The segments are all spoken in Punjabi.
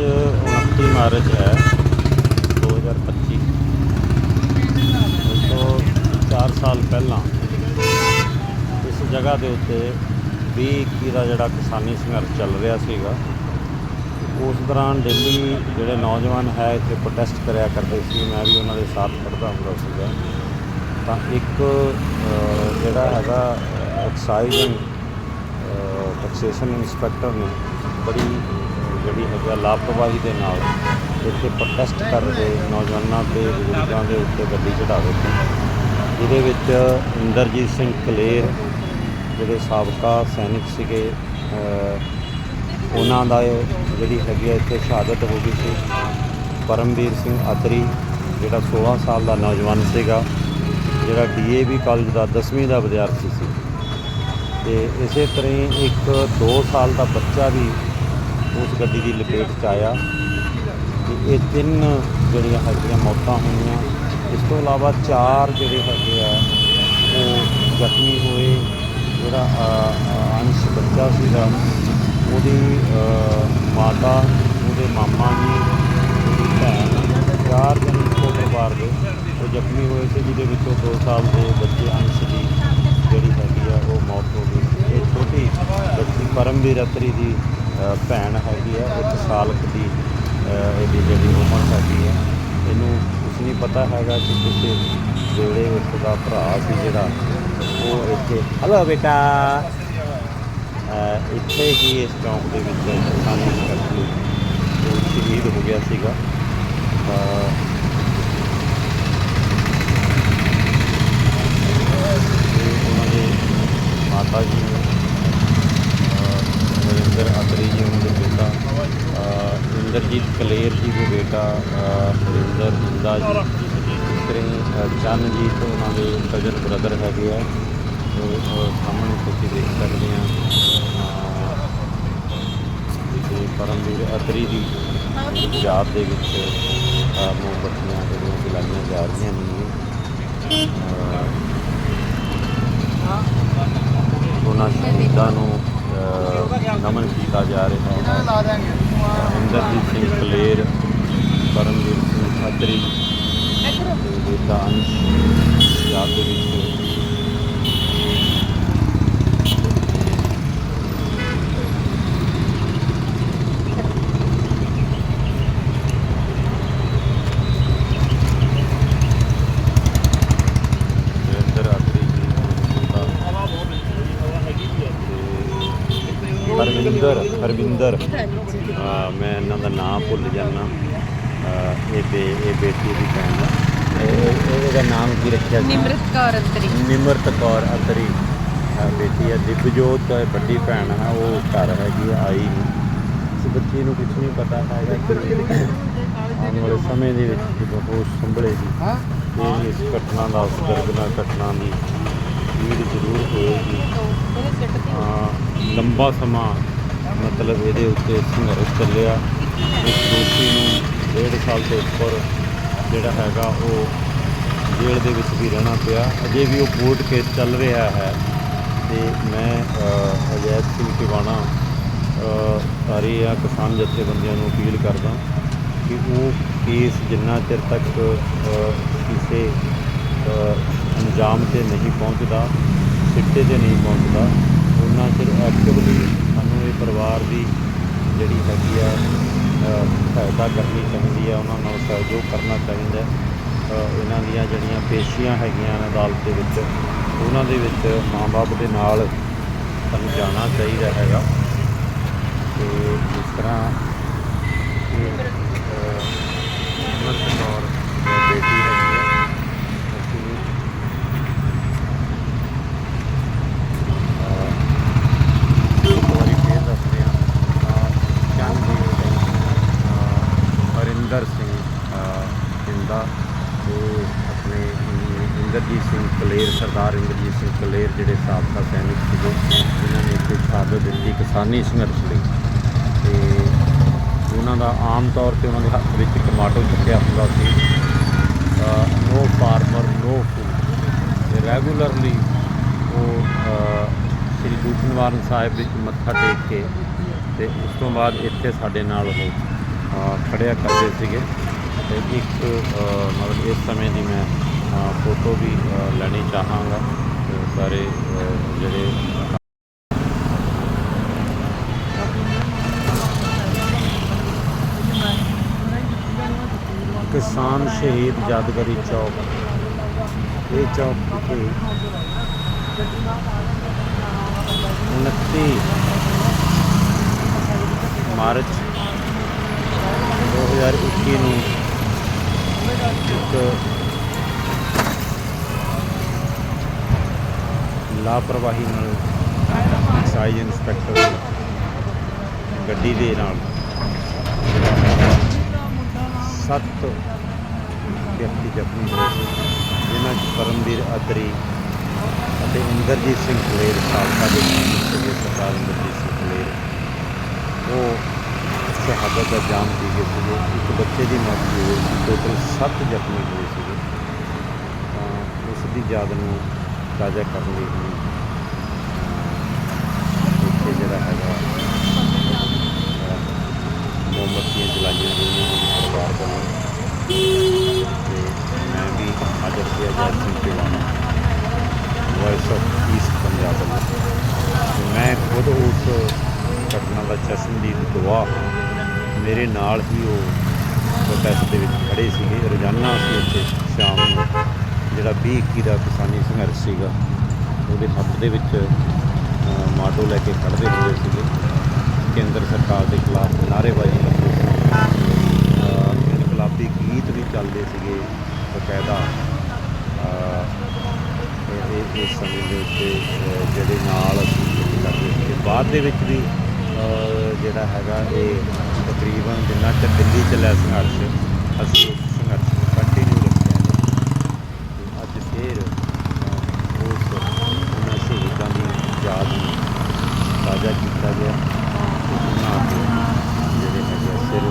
29 ਮਾਰਚ ਹੈ 2025 ਉਸ ਤੋਂ 4 ਸਾਲ ਪਹਿਲਾਂ ਇਸ ਜਗ੍ਹਾ ਦੇ ਉੱਤੇ 20 21 ਦਾ ਜਿਹੜਾ ਕਿਸਾਨੀ ਸੰਘਰਸ਼ ਚੱਲ ਰਿਹਾ ਸੀਗਾ, ਉਸ ਦੌਰਾਨ ਦਿੱਲੀ ਜਿਹੜੇ ਨੌਜਵਾਨ ਹੈ ਇੱਥੇ ਪ੍ਰੋਟੈਸਟ ਕਰਿਆ ਕਰਦੇ ਸੀ, ਮੈਂ ਵੀ ਉਹਨਾਂ ਦੇ ਸਾਥ ਖੜਦਾ ਹੁੰਦਾ ਸੀਗਾ। ਤਾਂ ਇੱਕ ਜਿਹੜਾ ਹੈਗਾ ਐਕਸਾਈਜ਼ ਐਂਡ ਟੈਕਸੇਸ਼ਨ ਇੰਸਪੈਕਟਰ ਨੇ ਬੜੀ ਜਿਹੜੀ ਹੈਗਾ ਲਾਪਰਵਾਹੀ ਦੇ ਨਾਲ ਇੱਥੇ ਪ੍ਰੋਟੈਸਟ ਕਰਦੇ ਨੌਜਵਾਨਾਂ ਤੇ ਬਜ਼ੁਰਗਾਂ ਦੇ ਉੱਤੇ ਗੱਡੀ ਚੜਾ ਦਿੱਤੀ ਜਿਹਦੇ ਵਿੱਚ ਇੰਦਰਜੀਤ ਸਿੰਘ ਕਲੇਰ ਜਿਹੜੇ ਸਾਬਕਾ ਸੈਨਿਕ ਸੀਗੇ ਉਹਨਾਂ ਦਾ ਜਿਹੜੀ ਹੈਗੀ ਆ ਇੱਥੇ ਸ਼ਹਾਦਤ ਹੋ ਗਈ ਸੀ। ਪਰਮਵੀਰ ਸਿੰਘ ਅਤਰੀ ਜਿਹੜਾ 16 ਸਾਲ ਦਾ ਨੌਜਵਾਨ ਸੀਗਾ, ਜਿਹੜਾ ਡੀਏਵੀ ਕਾਲਜ ਦਾ 10ਵੀਂ ਦਾ ਵਿਦਿਆਰਥੀ ਸੀ। ਤੇ ਇਸੇ ਤਰ੍ਹਾਂ ਹੀ ਇੱਕ 2 ਸਾਲ ਦਾ ਬੱਚਾ ਵੀ ਉਸ ਗੱਡੀ ਦੀ ਲਪੇਟ 'ਚ ਆਇਆ ਤੇ ਇਹ ਤਿੰਨ ਜਿਹੜੀਆਂ ਹੈਗੀਆਂ ਮੌਤਾਂ ਹੋਈਆਂ। ਇਸ ਤੋਂ ਇਲਾਵਾ ਚਾਰ ਜਿਹੜੇ ਹੈਗੇ ਆ, ਉਹ ਜ਼ਖਮੀ ਹੋਏ। ਜਿਹੜਾ ਅੰਸ਼ ਬੱਚਾ ਸੀਗਾ, ਉਹਦੀ ਮਾਤਾ, ਉਹਦੇ ਮਾਮਾ ਜੀ, ਉਹਦੀ ਭੈਣ, ਚਾਰ ਜਣੇ ਇੱਕੋ ਪਰਿਵਾਰ ਦੇ, ਉਹ ਜ਼ਖਮੀ ਹੋਏ ਸੀ, ਜਿਹਦੇ ਵਿੱਚੋਂ 2 ਸਾਲ ਦੇ ਬੱਚੇ ਅੰਸ਼ ਦੀ ਜਿਹੜੀ ਹੈਗੀ ਆ, ਉਹ ਮੌਤ ਹੋ ਗਈ। ਇਹ ਛੋਟੀ ਬੱਚੀ ਪਰਮਵੀਰ ਅਤਰੀ ਦੀ ਭੈਣ ਹੈਗੀ ਹੈ, ਇੱਕ ਸਾਲ ਕੁ ਦੀ ਇਹਦੀ ਜਿਹੜੀ ਉਮਰ ਹੈਗੀ ਹੈ। ਇਹਨੂੰ ਕੁਛ ਨਹੀਂ ਪਤਾ ਹੈਗਾ ਕਿ ਕਿਸੇ ਜਿਹੜੇ ਉਸ ਦਾ ਭਰਾ ਸੀ ਜਿਹੜਾ, ਉਹ ਇੱਥੇ ਹਲੋ ਬੇਟਾ! ਇੱਥੇ ਹੀ ਇਸ ਚੌਂਕ ਦੇ ਵਿੱਚ ਸਾਨੂੰ ਸੰਘਰਸ਼ ਸ਼ਹੀਦ ਹੋ ਗਿਆ ਸੀਗਾ। ਉਹਨਾਂ ਦੇ ਮਾਤਾ ਜੀ ਨੇ ਨਰਿੰਦਰ ਅਤਰੀ ਜੀ ਉਹਨਾਂ ਦੇ ਬੇਟਾ ਇੰਦਰਜੀਤ ਕਲੇਰ ਜੀ ਦੇ ਬੇਟਾ ਅ, ਹਰਿੰਦਰ ਇੰਦਾ ਜੀ ਇਸ ਤਰ੍ਹਾਂ ਚਰਨਜੀਤ ਉਹਨਾਂ ਦੇ ਕਜ਼ਨ ਬ੍ਰਦਰ ਹੈਗੇ ਆ। ਤੇ ਸਾਹਮਣੇ ਤੁਸੀਂ ਦੇਖ ਸਕਦੇ ਆ ਅ, ਤੇ ਪਰਮਵੀਰ ਅਤਰੀ ਦੀ ਪੰਜਾਬ ਦੇ ਵਿੱਚ ਅ, ਮੋਮਬੱਤੀਆਂ ਜਿਹੜੀਆਂ ਜਲਾਈਆਂ ਜਾ ਰਹੀਆਂ ਨੇ। ਉਹਨਾਂ ਸ਼ਹੀਦਾਂ ਨੂੰ ਨਮਨ ਕੀਤਾ ਜਾ ਰਿਹਾ ਹੈ। ਇੰਦਰਜੀਤ ਸਿੰਘ ਕਲੇਰ ਪਰਮਵੀਰ ਸਿੰਘ ਤੇ ਬੇਟਾ ਅੰਸ਼ ਯਾਦ ਦੇ ਵਿੱਚ ਨਰਿੰਦਰ ਅਤਰੀ ਜੀ ਦਾ ਤੇ ਹਰਵਿੰਦਰ ਹਰਵਿੰਦਰ। ਅਹ ਮੈਂ ਇਹਨਾਂ ਦਾ ਨਾਮ ਭੁੱਲ ਜਾਂਦਾ। ਇਹ ਬੇ ਇਹ ਬੇਟੀ ਦੀ ਭੈਣ ਆ। ਇਹ ਇਹਦਾ ਨਾਮ ਕੀ ਰੱਖਿਆ ਸੀ? ਨਿਮਰਤ ਕੌਰ ਅੰਤਰੀ। ਨਿਮਰਤ ਕੌਰ ਅਤਰੀ। ਬੇਟੀ ਹੈ ਦਿਵਜੋਤ ਹੈ ਵੱਡੀ ਭੈਣ ਹੈ ਉਹ ਘਰ ਹੈਗੀ ਆ, ਆਈ ਨਹੀਂ ਇਸ ਬੱਚੀ ਨੂੰ ਕੁਝ ਨਹੀਂ ਪਤਾ ਹੈਗਾ ਕਿ ਆਉਣ ਵਾਲੇ ਸਮੇਂ ਦੇ ਵਿੱਚ ਜਦੋਂ ਉਹ ਸੰਭਲੇਗੀ ਇਹ ਇਸ ਘਟਨਾ ਦਾ ਉਸ ਦਰਦਨਾਕ ਘਟਨਾ ਦੀ ਪੀੜ ਜ਼ਰੂਰ ਹੋਏਗੀ। ਲੰਬਾ ਸਮਾਂ ਮਤਲਬ ਇਹਦੇ ਉੱਤੇ ਸੰਘਰਸ਼ ਚੱਲਿਆ। ਇਸ ਦੋਸ਼ੀ ਨੂੰ ਡੇਢ ਸਾਲ ਤੋਂ ਉੱਪਰ ਜਿਹੜਾ ਹੈਗਾ ਉਹ ਜੇਲ੍ਹ ਦੇ ਵਿੱਚ ਵੀ ਰਹਿਣਾ ਪਿਆ। ਅਜੇ ਵੀ ਉਹ ਕੋਰਟ ਕੇਸ ਚੱਲ ਰਿਹਾ ਹੈ ਤੇ ਮੈਂ ਅਹ, ਸਿੰਘ ਟਿਵਾਣਾ ਸਾਰੇ ਆ ਕਿਸਾਨ ਜਥੇਬੰਦੀਆਂ ਨੂੰ ਅਪੀਲ ਕਰਦਾ ਕਿ ਉਹ ਕੇਸ ਜਿੰਨਾ ਚਿਰ ਤੱਕ ਕਿਸੇ ਅੰਜਾਮ ਤੇ ਨਹੀਂ ਪਹੁੰਚਦਾ ਸਿੱਟੇ ਤੇ ਨਹੀਂ ਪਹੁੰਚਦਾ। ਉਹਨਾਂ ਚਿਰ ਐਕਟਿਵਲੀ ਸਾਨੂੰ ਇਹ ਪਰਿਵਾਰ ਦੀ ਜਿਹੜੀ ਹੈਗੀ ਆ ਸਹਾਇਤਾ ਕਰਨੀ ਚਾਹੀਦੀ ਆ। ਉਹਨਾਂ ਨਾਲ ਸਹਿਯੋਗ ਕਰਨਾ ਚਾਹੀਦਾ ਇਹਨਾਂ ਦੀਆਂ ਜਿਹੜੀਆਂ ਪੇਸ਼ੀਆਂ ਹੈਗੀਆਂ ਨੇ ਅਦਾਲਤ ਦੇ ਵਿੱਚ ਉਹਨਾਂ ਦੇ ਵਿੱਚ ਮਾਂ-ਬਾਪ ਦੇ ਨਾਲ ਸਾਨੂੰ ਜਾਣਾ ਚਾਹੀਦਾ ਹੈਗਾ। ਤੇ ਜਿਸ ਤਰ੍ਹਾਂ ਇਹ ਅਹ, ਅਮਰਤ ਬੇਟੀ ਹੈਗੀ ਆ ਅਸੀਂ ਅਹ, ਇੱਕ ਵਾਰੀ ਫੇਰ ਦੱਸਦੇ ਹਾਂ ਅਹ, ਚਰਨਜੀਤ ਸਿੰਘ ਅਹ, ਹਰਿੰਦਰ ਸਿੰਘ ਅਹ, ਜਿੰਦਾ ਤੇ ਆਪਣੇ ਅਮ, ਇੰਦਰਜੀਤ ਸਿੰਘ ਕਲੇਰ ਸਰਦਾਰ ਇੰਦਰਜੀਤ ਸਿੰਘ ਕਲੇਰ ਜਿਹੜੇ ਸਾਬਕਾ ਸੈਨਿਕ ਸੀਗੇ ਉਹਨਾਂ ਨੇ ਇੱਥੇ ਸ਼ਹਾਦਤ ਦਿੱਤੀ ਕਿਸਾਨੀ ਸੰਘਰਸ਼ ਲਈ। ਤੇ ਉਹਨਾਂ ਦਾ ਆਮ ਤੌਰ ਤੇ ਉਹਨਾਂ ਦੇ ਹੱਥ ਵਿੱਚ ਟਮਾਟੋ ਚੁੱਕਿਆ ਹੁੰਦਾ ਸੀ। ਨੋ ਫਾਰਮਰ ਨੋ ਫੂਡ ਤੇ ਰੈਗੂਲਰਲੀ ਉਹ ਅ, ਸ੍ਰੀ ਦੂਖਨਿਵਾਰਨ ਸਾਹਿਬ ਵਿੱਚ ਮੱਥਾ ਟੇਕ ਕੇ ਤੇ ਉਸ ਤੋਂ ਬਾਅਦ ਇੱਥੇ ਸਾਡੇ ਨਾਲ ਉਹ ਅ, ਖੜਿਆ ਕਰਦੇ ਸੀਗੇ। ਤੇ ਇੱਕ ਮਤਲਬ ਇਸ ਸਮੇਂ ਦੀ ਮੈਂ ਫੋਟੋ ਵੀ ਅ, ਲੈਣੀ ਚਾਹਾਂਗਾ ਤੇ ਸਾਰੇ ਅ, ਜਿਹੜੇ ਕਿਸਾਨ ਸ਼ਹੀਦ ਯਾਦਗਾਰੀ ਚੌਕ ਇਹ ਚੌਕ ਵਿਖੇ 29 ਮਾਰਚ 2021 ਨੂੰ ਇੱਕ ਲਾਪਰਵਾਹੀ ਨਾਲ ਐਕਸਾਈਜ਼ ਇੰਸਪੈਕਟਰ ਗੱਡੀ ਦੇ ਨਾਲ ਸੱਤ ਵਿਅਕਤੀ ਜ਼ਖਮੀ ਹੋਏ ਸੀ, ਜਿਨ੍ਹਾਂ 'ਚ ਪਰਮਵੀਰ ਅਤਰੀ ਅਤੇ ਇੰਦਰਜੀਤ ਸਿੰਘ ਕਲੇਰ ਸਾਬਕਾ ਦੇ ਸੀਗੇ ਸਰਦਾਰ ਇੰਦਰਜੀਤ ਸਿੰਘ ਕਲੇਰ ਉਹ ਸ਼ਹਾਦਤ ਦਾ ਜਾਮ ਦੇ ਗਏ ਸੀਗੇ। ਇੱਕ ਬੱਚੇ ਦੀ ਮੌਤ ਹੋ ਗਈ ਸੀ। ਟੋਟਲ 7 ਜ਼ਖਮੀ ਹੋਏ ਸੀਗੇ। ਤਾਂ ਉਸ ਦੀ ਯਾਦ ਨੂੰ ਤਾਜ਼ਾ ਕਰਨ ਲਈ ਇੱਥੇ ਜਿਹੜਾ ਹੈਗਾ ਅਹ, ਮੋਮਬੱਤੀਆਂ ਜਲਾਈਆਂ ਗਈਆਂ ਹਨ ਪਰਿਵਾਰ ਵੱਲੋਂ। ਤੇ ਮੈਂ ਵੀ ਹਾਜ਼ਰ ਸੀ Ajay Singh Tiwana Voice of East Punjab ਵੱਲੋਂ। ਮੈਂ ਖੁਦ ਉਸ ਘਟਨਾ ਦਾ ਚਸ਼ਮਦੀਦ ਗਵਾਹ ਹਾਂ ਮੇਰੇ ਨਾਲ ਹੀ ਉਹ ਪ੍ਰੋਟੈਸਟ ਦੇ ਵਿੱਚ ਖੜੇ ਸੀਗੇ। ਰੋਜ਼ਾਨਾ ਅਸੀਂ ਉੱਥੇ ਸ਼ਾਮ ਨੂੰ ਜਿਹੜਾ 20 21 ਦਾ ਕਿਸਾਨੀ ਸੰਘਰਸ਼ ਸੀਗਾ, ਉਹਦੇ ਹੱਥ ਦੇ ਵਿੱਚ ਮਾਟੋ ਲੈ ਕੇ ਖੜ੍ਹਦੇ ਹੋਏ ਸੀਗੇ। ਕੇਂਦਰ ਸਰਕਾਰ ਦੇ ਖਿਲਾਫ ਨਾਅਰੇਬਾਜ਼ੀ ਇਨਕਲਾਬੀ ਗੀਤ ਵੀ ਚੱਲਦੇ ਸੀਗੇ, ਬਕਾਇਦਾ। ਇਹ- ਇਸ ਸਮੇਂ ਦੇ ਉੱਤੇ ਜਿਹੜੇ ਨਾਲ ਅਸੀਂ ਕਰਦੇ ਸੀਗੇ, ਬਾਅਦ ਦੇ ਵਿੱਚ ਵੀ ਜਿਹੜਾ ਹੈਗਾ ਇਹ ਤਕਰੀਬਨ ਜਿੰਨਾ ਚਿਰ ਦਿੱਲੀ ਚੱਲਿਆ ਸੰਘਰਸ਼, ਅਸੀਂ ਉਸ ਸੰਘਰਸ਼ ਨੂੰ ਕੰਟੀਨਿਊ ਰੱਖਿਆ ਹੈ ਤੇ ਅੱਜ ਫੇਰ ਅ, ਉਸ ਉਹਨਾਂ ਸ਼ਹੀਦਾਂ ਦੀ ਯਾਦ ਨੂੰ ਤਾਜ਼ਾ ਕੀਤਾ ਗਿਆ ਤੇ ਉਹਨਾਂ ਦੇ ਜਿਹੜੇ ਹੈਗੇ ਆ ਸਿਰ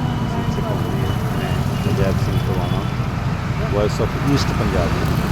ਅਸੀਂ ਝੁਕਾਉਂਦੇ ਹਾਂ ਮੈਂ Ajaib Singh Tiwana Voice of East Punjab